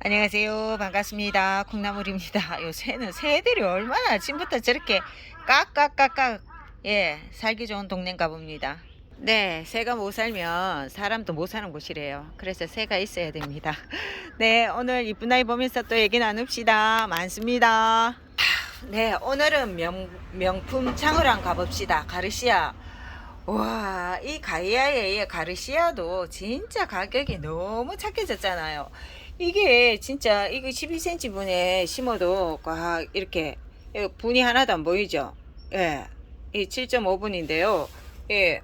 안녕하세요. 반갑습니다. 콩나물입니다. 요 새는 새들이 얼마나 아침부터 저렇게 깍깍깍깍 예 살기 좋은 동네인가 봅니다. 네, 새가 못 살면 사람도 못 사는 곳이래요. 그래서 새가 있어야 됩니다. 네, 오늘 이쁜 아이 보면서 또 얘기 나눕시다. 많습니다. 네, 오늘은 명, 명품 창을 가봅시다. 가르시아. 와, 이 가이아의 가르시아도 진짜 가격이 너무 착해졌잖아요. 이게 진짜 이거 12cm 분에 심어도 꽉 이렇게 예, 분이 하나도 안 보이죠? 예. 이 7.5분인데요. 예.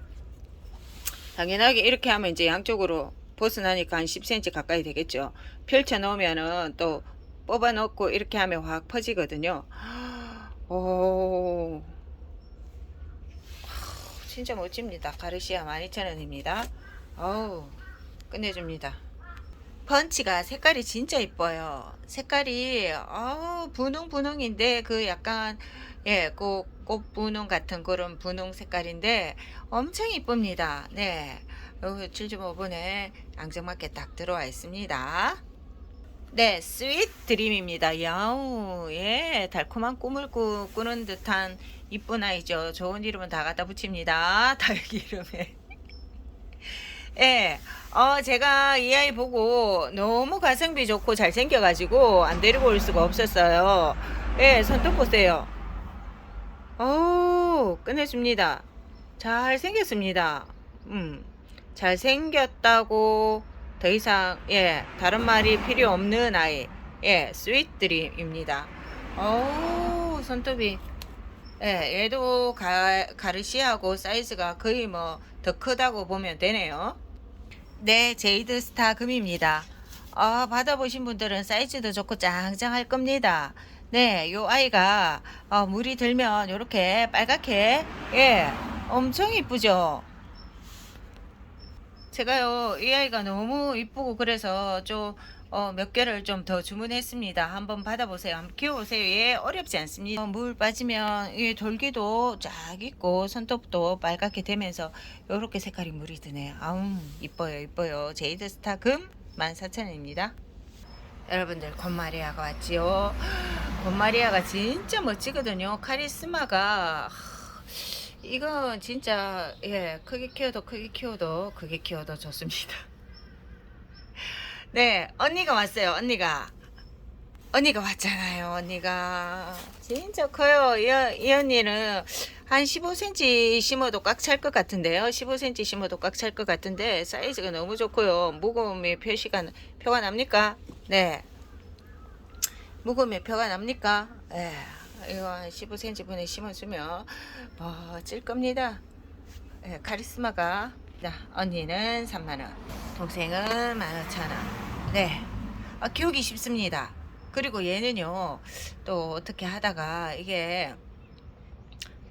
당연하게 이렇게 하면 이제 양쪽으로 벗어나니까 한 10cm 가까이 되겠죠. 펼쳐 놓으면은 또 뽑아 놓고 이렇게 하면 확 퍼지거든요. 오. 진짜 멋집니다. 가르시아 12,000원입니다. 어우, 끝내줍니다. 펀치가 색깔이 진짜 이뻐요. 색깔이 어 분홍 분홍인데 그 약간 예, 꽃, 꽃 분홍 같은 그런 분홍 색깔인데 엄청 이쁩니다. 네. 여기 7.5분에 앙증맞게 딱 들어와 있습니다. 네, 스윗 드림입니다. 야우, 예, 달콤한 꿈을 꾸, 꾸는 듯한 이쁜 아이죠. 좋은 이름은 다 갖다 붙입니다. 달기 이름에. 예, 어, 제가 이 아이 보고 너무 가성비 좋고 잘생겨가지고 안 데리고 올 수가 없었어요. 예, 손톱 보세요. 오, 끝내줍니다. 잘생겼습니다. 음, 잘생겼다고 더 이상, 예, 다른 말이 필요 없는 아이. 예, 스윗드림입니다. 오, 손톱이. 예, 얘도 가, 가르시하고 사이즈가 거의 뭐 더 크다고 보면 되네요. 네, 제이드 스타 금입니다. 아, 받아보신 분들은 사이즈도 좋고 짱짱할 겁니다. 네, 요 아이가 어, 물이 들면 이렇게 빨갛게 예, 엄청 이쁘죠. 제가요 이 아이가 너무 이쁘고 그래서 좀 어, 몇 개를 좀 더 주문했습니다. 한번 받아보세요. 한번 키워보세요. 예, 어렵지 않습니다. 어, 물 빠지면 이 돌기도 쫙 있고 손톱도 빨갛게 되면서 이렇게 색깔이 물이 드네요. 아우 이뻐요, 이뻐요. 제이드 스타 금 14,000원입니다. 여러분들 곤마리아가 왔지요. 곤마리아가 진짜 멋지거든요. 카리스마가 하, 이건 진짜 예 크게 키워도 크게 키워도 크게 키워도 좋습니다. 네 언니가 왔어요. 언니가 언니가 왔잖아요. 언니가 진짜 커요. 이, 어- 이 언니는 한 15cm 심어도 꽉 찰 것 같은데요. 15cm 심어도 꽉 찰 것 같은데 사이즈가 너무 좋고요. 무거움의 표시가 표가 납니까? 네. 무거움의 표가 납니까? 예. 이거 한 15cm 분에 심어주면 멋질 겁니다. 예, 카리스마가 자, 언니는 3만원, 동생은 15,000원. 네. 아, 키우기 쉽습니다. 그리고 얘는요, 또 어떻게 하다가 이게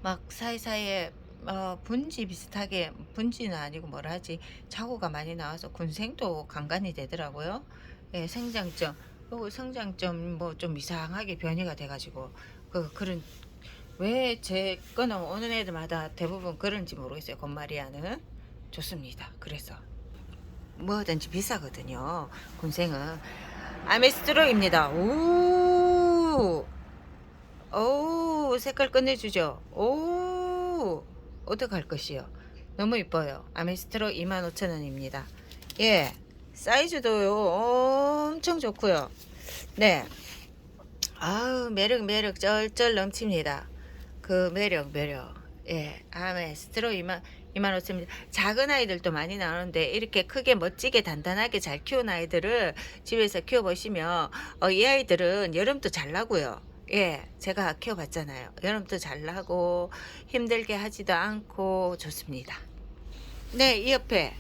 막 사이사이에 어, 분지 비슷하게 분지는 아니고 뭐라 하지 자고가 많이 나와서 군생도 간간이 되더라고요. 예, 생장점 요거 성장점 뭐 좀 이상하게 변이가 돼가지고 그 그런 왜 제 거는 오는 애들마다 대부분 그런지 모르겠어요. 건마리아는 좋습니다. 그래서 뭐든지 비싸거든요. 군생은 아메스트로입니다. 오, 오, 색깔 끝내주죠. 오, 어떡할 것이요. 너무 이뻐요. 아메스트로 25,000원입니다. 예, 사이즈도요, 엄청 좋고요. 네. 아우, 매력, 매력 쩔쩔 넘칩니다. 그 매력, 매력. 예, 아메스트로 2만, 2만 5천입니다. 작은 아이들도 많이 나오는데 이렇게 크게 멋지게 단단하게 잘 키운 아이들을 집에서 키워보시면 어, 이 아이들은 여름도 잘 나고요. 예, 제가 키워봤잖아요. 여름도 잘 나고 힘들게 하지도 않고 좋습니다. 네, 이 옆에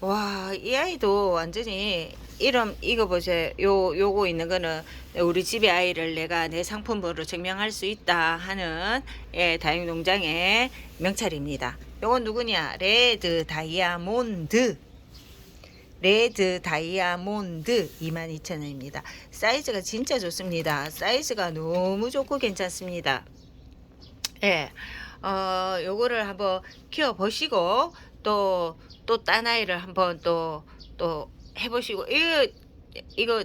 와, 이 아이도 완전히 이름 이거 보세요. 요 요거 있는 거는 우리 집의 아이를 내가 내 상품으로 증명할 수 있다 하는 예, 다육 농장의 명찰입니다. 요건 누구냐? 레드 다이아몬드. 레드 다이아몬드 22,000원입니다. 사이즈가 진짜 좋습니다. 사이즈가 너무 좋고 괜찮습니다. 예. 어, 요거를 한번 키워 보시고 또 또 딴 아이를 한번 또 또 해 보시고 이거 이거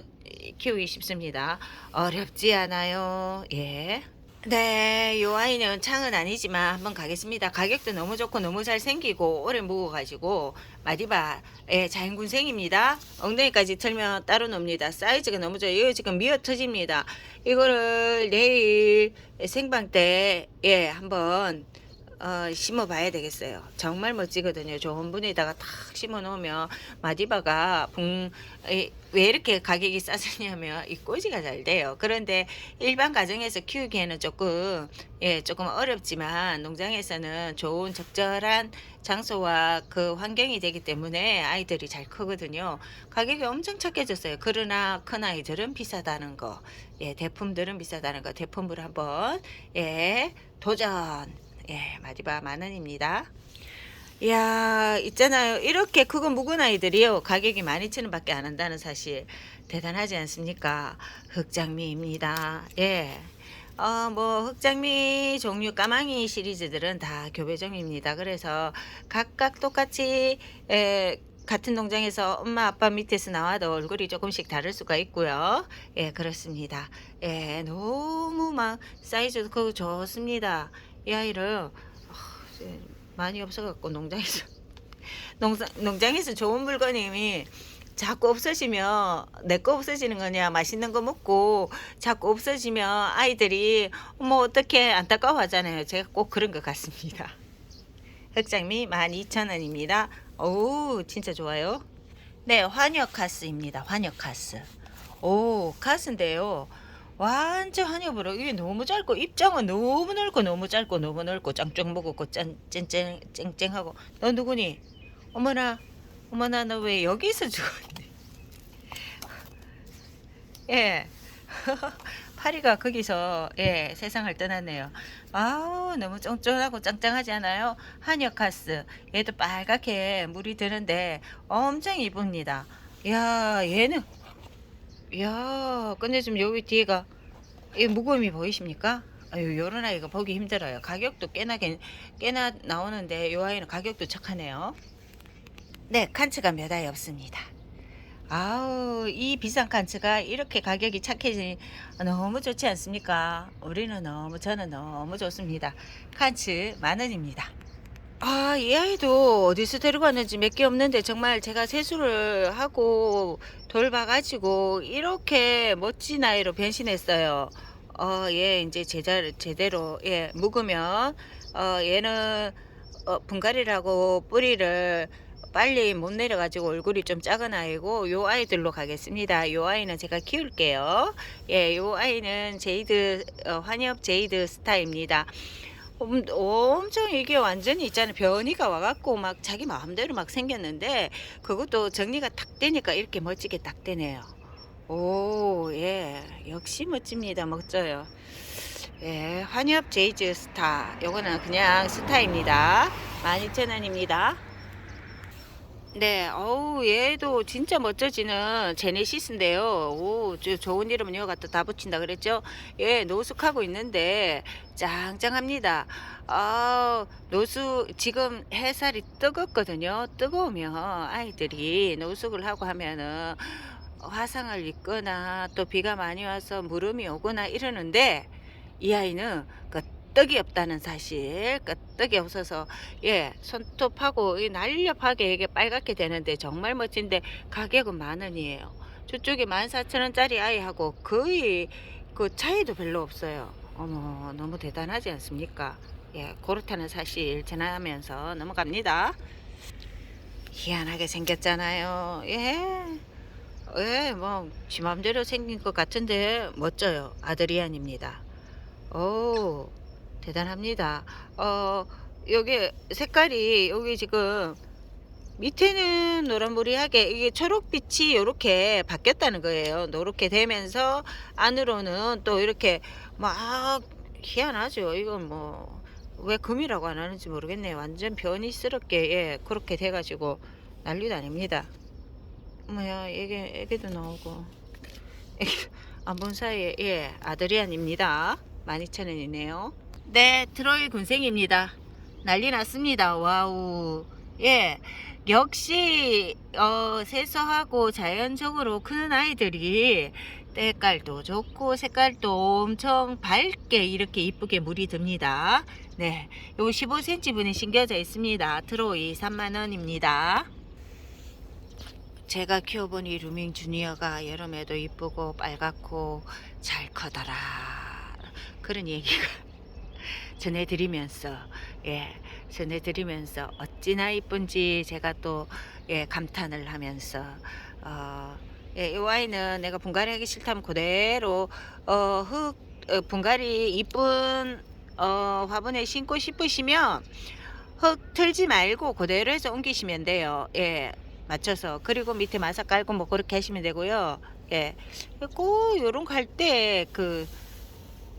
키우기 쉽습니다. 어렵지 않아요. 예. 네, 요 아이는 창은 아니지만 한번 가겠습니다. 가격도 너무 좋고 너무 잘 생기고 오래 묵어가지고 마디바 예, 자연군생입니다. 엉덩이까지 털면 따로 놉니다. 사이즈가 너무 좋아요. 이거 지금 미어 터집니다. 이거를 내일 생방 때 예, 한번 어, 심어봐야 되겠어요. 정말 멋지거든요. 좋은 분에다가 탁 심어 놓으면 마디바가 붕, 에, 왜 이렇게 가격이 싸졌냐면 이 꼬지가 잘 돼요. 그런데 일반 가정에서 키우기에는 조금 예 조금 어렵지만 농장에서는 좋은 적절한 장소와 그 환경이 되기 때문에 아이들이 잘 크거든요. 가격이 엄청 착해졌어요. 그러나 큰 아이들은 비싸다는 거, 예 대품들은 비싸다는 거, 대품을 한번 예 도전. 예, 마디바 만 원입니다. 이야, 있잖아요. 이렇게 크고 묵은 아이들이요. 가격이 12,000원 밖에 안 한다는 사실 대단하지 않습니까? 흑장미입니다. 예. 어, 뭐, 흑장미 종류 까망이 시리즈들은 다 교배종입니다. 그래서 각각 똑같이, 에, 같은 농장에서 엄마 아빠 밑에서 나와도 얼굴이 조금씩 다를 수가 있고요. 예, 그렇습니다. 예, 너무 막 사이즈도 크고 좋습니다. 이 아이를 어, 이제 많이 없어갖고 농장에서 농장 농장에서 좋은 물건이 자꾸 없어지면 내 거 없어지는 거냐 맛있는 거 먹고 자꾸 없어지면 아이들이 뭐 어떻게 안타까워하잖아요. 제가 꼭 그런 것 같습니다. 흑장미 12,000원입니다. 오 진짜 좋아요. 네 환역 카스입니다. 환역 카스. 오 카스인데요. 완전 한엽으로 이게 너무 짧고 입장은 너무 넓고 너무 짧고 너무 넓고 짱짱 먹었고 짠 쨍쨍 쨍쨍하고 너 누구니? 어머나 어머나 너 왜 여기서 죽었니? 예 파리가 거기서 예 세상을 떠났네요. 아우 너무 쫀쫀하고 짱짱하지 않아요? 한역카스 얘도 빨갛게 물이 드는데 엄청 이쁩니다. 야 얘는 이야, 근데 좀 여기 뒤에가 이 무거움이 보이십니까? 아유, 요런 아이가 보기 힘들어요. 가격도 꽤나 괜- 꽤나 나오는데 요 아이는 가격도 착하네요. 네, 칸츠가 몇 아이 없습니다. 아우, 이 비싼 칸츠가 이렇게 가격이 착해지니 너무 좋지 않습니까? 우리는 너무 저는 너무 좋습니다. 칸츠 만 원입니다. 아, 이 아이도 어디서 데리고 왔는지 몇 개 없는데 정말 제가 세수를 하고 돌봐가지고 이렇게 멋진 아이로 변신했어요. 어, 얘 이제 제자, 제대로, 예, 묵으면, 어, 얘는, 어, 분갈이라고 뿌리를 빨리 못 내려가지고 얼굴이 좀 작은 아이고, 요 아이들로 가겠습니다. 요 아이는 제가 키울게요. 예, 요 아이는 제이드, 어, 환엽 제이드 스타입니다. 음, 엄청 이게 완전히 있잖아요. 변이가 와갖고 막 자기 마음대로 막 생겼는데 그것도 정리가 탁 되니까 이렇게 멋지게 딱 되네요. 오, 예. 역시 멋집니다. 멋져요. 예, 환엽 제이즈 스타. 요거는 그냥 스타입니다. 12,000원입니다. 네, 어우, 얘도 진짜 멋져지는 제네시스인데요. 오, 저 좋은 이름은 이거 갖다 다 붙인다 그랬죠? 예, 노숙하고 있는데 짱짱합니다. 아, 노숙, 지금 햇살이 뜨겁거든요. 뜨거우면 아이들이 노숙을 하고 하면은 화상을 입거나 또 비가 많이 와서 물음이 오거나 이러는데 이 아이는 그 떡이 없다는 사실, 그 떡이 없어서 예 손톱하고 이 날렵하게 이게 빨갛게 되는데 정말 멋진데 가격은 만 원이에요. 저쪽에 만 사천 원짜리 아이하고 거의 그 차이도 별로 없어요. 어머 너무 대단하지 않습니까? 예 그렇다는 사실 전하면서 넘어갑니다. 희한하게 생겼잖아요. 예. 예, 뭐, 지 맘대로 생긴 것 같은데, 멋져요. 아드리안입니다. 오, 대단합니다. 어, 여기 색깔이, 여기 지금, 밑에는 노란무리하게, 이게 초록빛이 이렇게 바뀌었다는 거예요. 노랗게 되면서, 안으로는 또 이렇게 막, 희한하죠. 이건 뭐, 왜 금이라고 안 하는지 모르겠네요. 완전 변이스럽게, 예, 그렇게 돼가지고, 난리도 아닙니다. 뭐야 애기 애기도 나오고 애기 안본 사이에 예 아드리안입니다 12,000원이네요 네 트로이 군생입니다 난리 났습니다 와우 예 역시 어, 세수하고 자연적으로 크는 아이들이 때깔도 좋고 색깔도 엄청 밝게 이렇게 이쁘게 물이 듭니다. 네, 요 15cm 분이 신겨져 있습니다. 트로이 3만원입니다. 제가 키워본 이 루밍 주니어가 여름에도 이쁘고 빨갛고 잘 커더라. 그런 얘기가 전해드리면서, 예, 전해드리면서 어찌나 이쁜지 제가 또, 예, 감탄을 하면서, 어, 예, 이 와인은 내가 분갈이 하기 싫다면 그대로, 어, 흙, 어, 분갈이 이쁜, 어, 화분에 심고 싶으시면 흙 틀지 말고 그대로 해서 옮기시면 돼요. 예, 맞춰서. 그리고 밑에 마사 깔고 뭐 그렇게 하시면 되고요. 예, 꼭 요런 갈 때 그,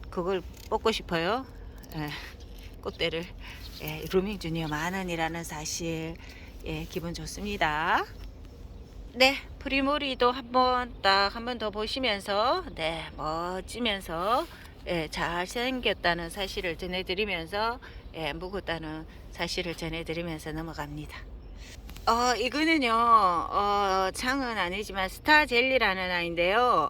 그걸 뽑고 싶어요. 예, 꽃대를. 예, 루밍 주니어 만 원이라는 사실. 예, 기분 좋습니다. 네, 프리모리도 한번 딱 한 번 더 보시면서, 네, 멋지면서, 예, 잘 생겼다는 사실을 전해드리면서, 예, 묵었다는 사실을 전해드리면서 넘어갑니다. 어, 이거는요, 어, 창은 아니지만 스타 젤리라는 아이인데요.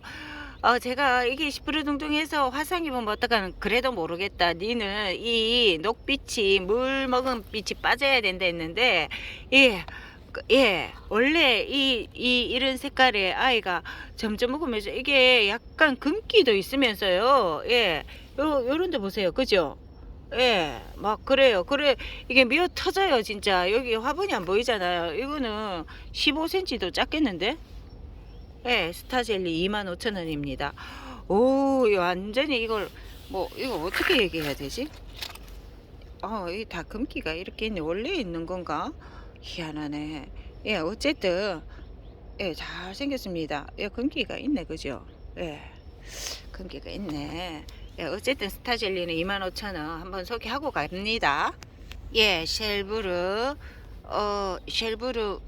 어, 제가 이게 10% 둥둥해서 화상 입으면 어떡하는, 그래도 모르겠다. 니는 이 녹빛이, 물 먹은 빛이 빠져야 된다 했는데, 예, 그, 예, 원래 이, 이, 이런 색깔의 아이가 점점 먹으면서 이게 약간 금기도 있으면서요. 예, 요, 요런 데 보세요. 그죠? 예, 막 그래요. 그래, 이게 미어 터져요, 진짜. 여기 화분이 안 보이잖아요. 이거는 15cm도 작겠는데? 예, 스타젤리 25,000원입니다. 오, 이 완전히 이걸, 뭐, 이거 어떻게 얘기해야 되지? 어, 이 다 금기가 이렇게 있네. 원래 있는 건가? 희한하네. 예, 어쨌든, 예, 잘 생겼습니다. 예, 금기가 있네, 그죠? 예, 금기가 있네. 예, 어쨌든 스타젤리는 25,000원 한번 소개하고 갑니다. 예, 쉘브르, 어, 쉘브르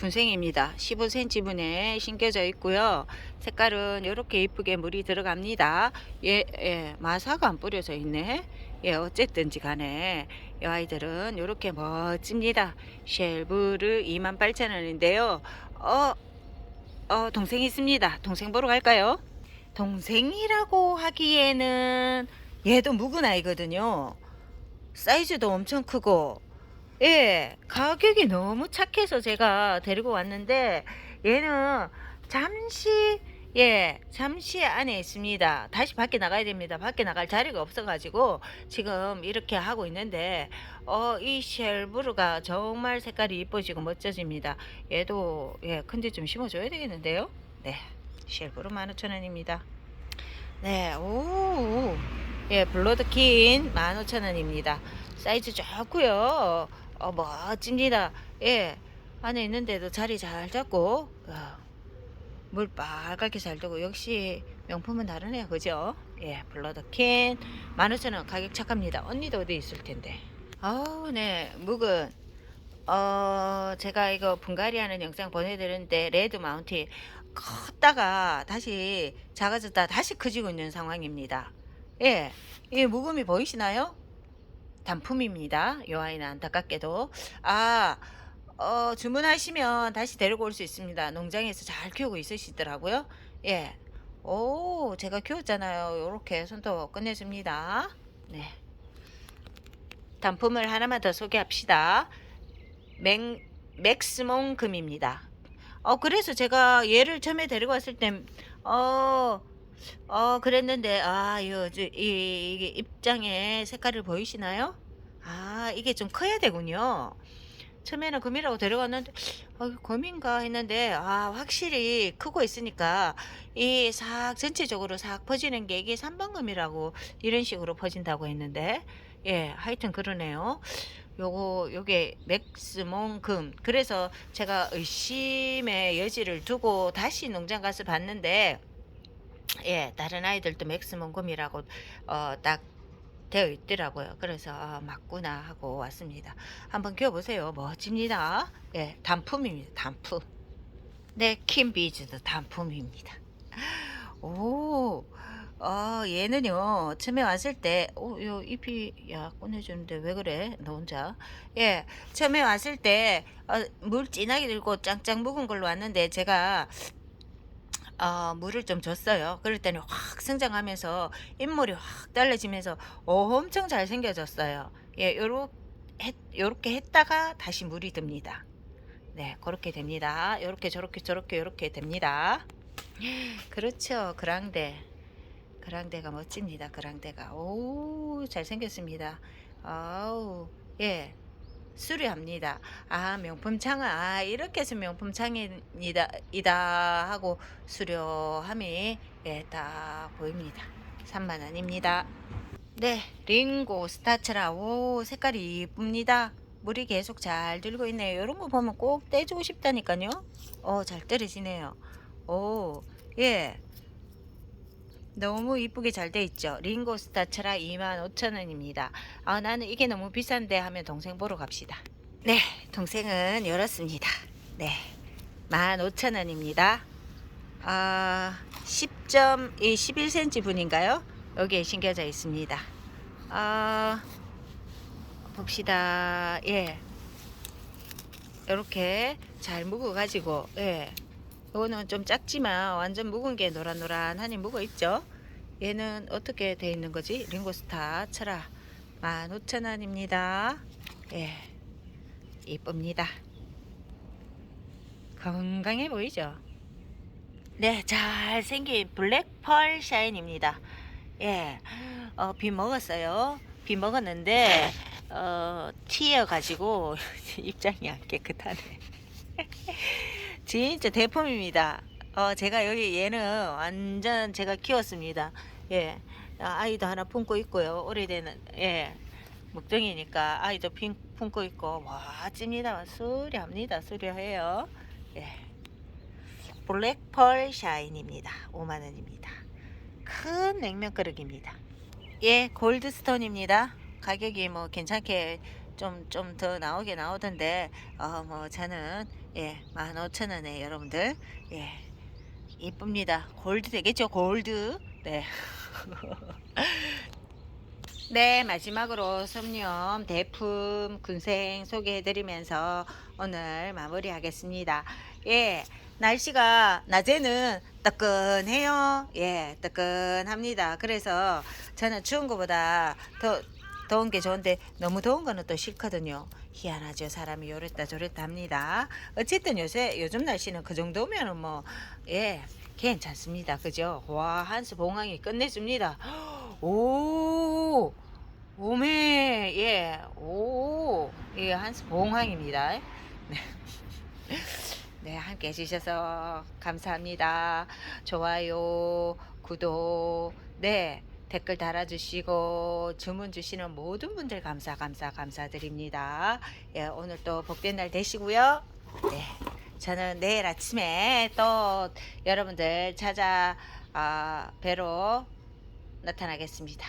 군생입니다. 15cm 분에 심겨져 있고요. 색깔은 이렇게 이쁘게 물이 들어갑니다. 예, 예, 마사가 안 뿌려져 있네. 예, 어쨌든지 간에 이 아이들은 이렇게 멋집니다. 쉘브르 28,000원인데요. 어, 어, 동생이 있습니다. 동생 보러 갈까요? 동생이라고 하기에는 얘도 묵은 아이거든요. 사이즈도 엄청 크고, 예, 가격이 너무 착해서 제가 데리고 왔는데, 얘는 잠시, 예, 잠시 안에 있습니다. 다시 밖에 나가야 됩니다. 밖에 나갈 자리가 없어가지고, 지금 이렇게 하고 있는데, 어, 이 쉘브르가 정말 색깔이 이뻐지고 멋져집니다. 얘도, 예, 근데 좀 심어줘야 되겠는데요? 네. 쉘브르 15,000원입니다. 네, 오, 예, 블러드킨 15,000원입니다. 사이즈 좋고요. 어, 멋집니다. 예, 안에 있는데도 자리 잘 잡고, 어, 물 빨갛게 잘 되고, 역시 명품은 다르네요. 그죠? 예, 블러드킨 15,000원 가격 착합니다. 언니도 어디 있을 텐데. 아우, 네, 묵은 어, 제가 이거 분갈이 하는 영상 보내드렸는데, 레드 마운틴. 컸다가 다시 작아졌다 다시 커지고 있는 상황입니다. 예, 이 묵음이 보이시나요? 단품입니다. 이 아이는 안타깝게도. 아, 어, 주문하시면 다시 데리고 올 수 있습니다. 농장에서 잘 키우고 있으시더라고요. 예. 오, 제가 키웠잖아요. 요렇게 손톱 끝내줍니다. 네. 단품을 하나만 더 소개합시다. 맥, 맥스몽 금입니다. 어, 그래서 제가 얘를 처음에 데리고 왔을 땐, 어, 어, 그랬는데, 아, 요, 저, 이, 이게 입장에 색깔을 보이시나요? 아, 이게 좀 커야 되군요. 처음에는 금이라고 데려갔는데, 어, 금인가 했는데, 아, 확실히 크고 있으니까, 이 싹, 전체적으로 싹 퍼지는 게 이게 3번 금이라고 이런 식으로 퍼진다고 했는데, 예, 하여튼 그러네요. 요거 요게 맥스몽금 그래서 제가 의심의 여지를 두고 다시 농장 가서 봤는데 예 다른 아이들도 맥스몽금이라고 어 딱 되어 있더라고요. 그래서 아, 맞구나 하고 왔습니다. 한번 키워보세요. 멋집니다. 예 단품입니다. 단품. 네 킴비즈도 단품입니다. 오 어, 얘는요, 처음에 왔을 때, 어, 요 잎이, 야, 꺼내주는데 왜 그래? 너 혼자. 예, 처음에 왔을 때, 어, 물 진하게 들고 짱짱 묵은 걸로 왔는데, 제가, 어, 물을 좀 줬어요. 그럴 때는 확 성장하면서, 잎물이 확 달라지면서, 엄청 잘 생겨졌어요. 예, 요렇게 했다가 다시 물이 듭니다. 네, 그렇게 됩니다. 요렇게, 저렇게, 저렇게, 요렇게 됩니다. 그렇죠. 그랑데. 그랑데가 멋집니다. 그랑데가. 오, 잘생겼습니다. 아우, 예. 수려합니다. 아, 명품창, 아, 이렇게 해서 명품 창이다, 이다 하고 수려함이, 예, 딱 보입니다. 3만 원입니다. 네, 링고 스타처라, 오, 색깔이 이쁩니다. 물이 계속 잘 들고 있네요. 이런 거 보면 꼭 떼주고 싶다니까요. 어, 잘 떨어지네요. 오, 예. 너무 이쁘게 잘 돼 있죠. 링고스타 차라 25,000원입니다. 아, 나는 이게 너무 비싼데 하면 동생 보러 갑시다. 네, 동생은 열었습니다. 네, 15,000원입니다. 아, 10점, 11cm 분인가요? 여기에 심겨져 있습니다. 아, 봅시다. 예. 이렇게 잘 묵어가지고, 예. 이거는 좀 작지만 완전 묵은 게 노란노란하니 묵어 있죠. 얘는 어떻게 돼 있는 거지? 링고스타 철아 15,000원입니다. 예. 이쁩니다. 건강해 보이죠? 네, 잘생긴 블랙펄 샤인입니다. 예. 어, 비 먹었어요. 비 먹었는데 어, 튀어가지고 입장이 안 깨끗하네. 진짜 대품입니다. 어, 제가 여기 얘는 완전 제가 키웠습니다. 예. 아, 아이도 하나 품고 있고요. 오래된, 예. 목동이니까 아이도 핑, 품고 있고, 와, 찝니다. 수려합니다. 수려해요. 예. 블랙펄 샤인입니다. 5만원입니다. 큰 냉면 그릇입니다. 예, 골드스톤입니다. 가격이 뭐 괜찮게 좀 좀 더 나오게 나오던데 어 뭐 저는 예 15,000원에 여러분들. 예. 이쁩니다. 골드 되겠죠? 골드? 네. 네 마지막으로 솜념 대품 군생 소개해드리면서 오늘 마무리하겠습니다. 예 날씨가 낮에는 뜨끈해요. 예 뜨끈합니다. 그래서 저는 추운 것보다 더 더운 게 좋은데 너무 더운 거는 또 싫거든요. 희한하죠. 사람이 요랬다 저랬다 합니다. 어쨌든 요새 요즘 날씨는 그 정도면은 뭐 예. 괜찮습니다. 그죠? 와, 한수 봉황이 끝내줍니다. 오, 오메, 예, 오, 예, 한수 봉황입니다. 네. 네, 함께 해주셔서 감사합니다. 좋아요, 구독, 네, 댓글 달아주시고 주문 주시는 모든 분들 감사 감사 감사드립니다. 예, 오늘 또 복된 날 되시고요. 네, 저는 내일 아침에 또 여러분들 찾아 아, 뵈러 나타나겠습니다.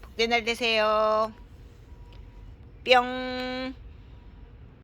복된 날 되세요. 뿅.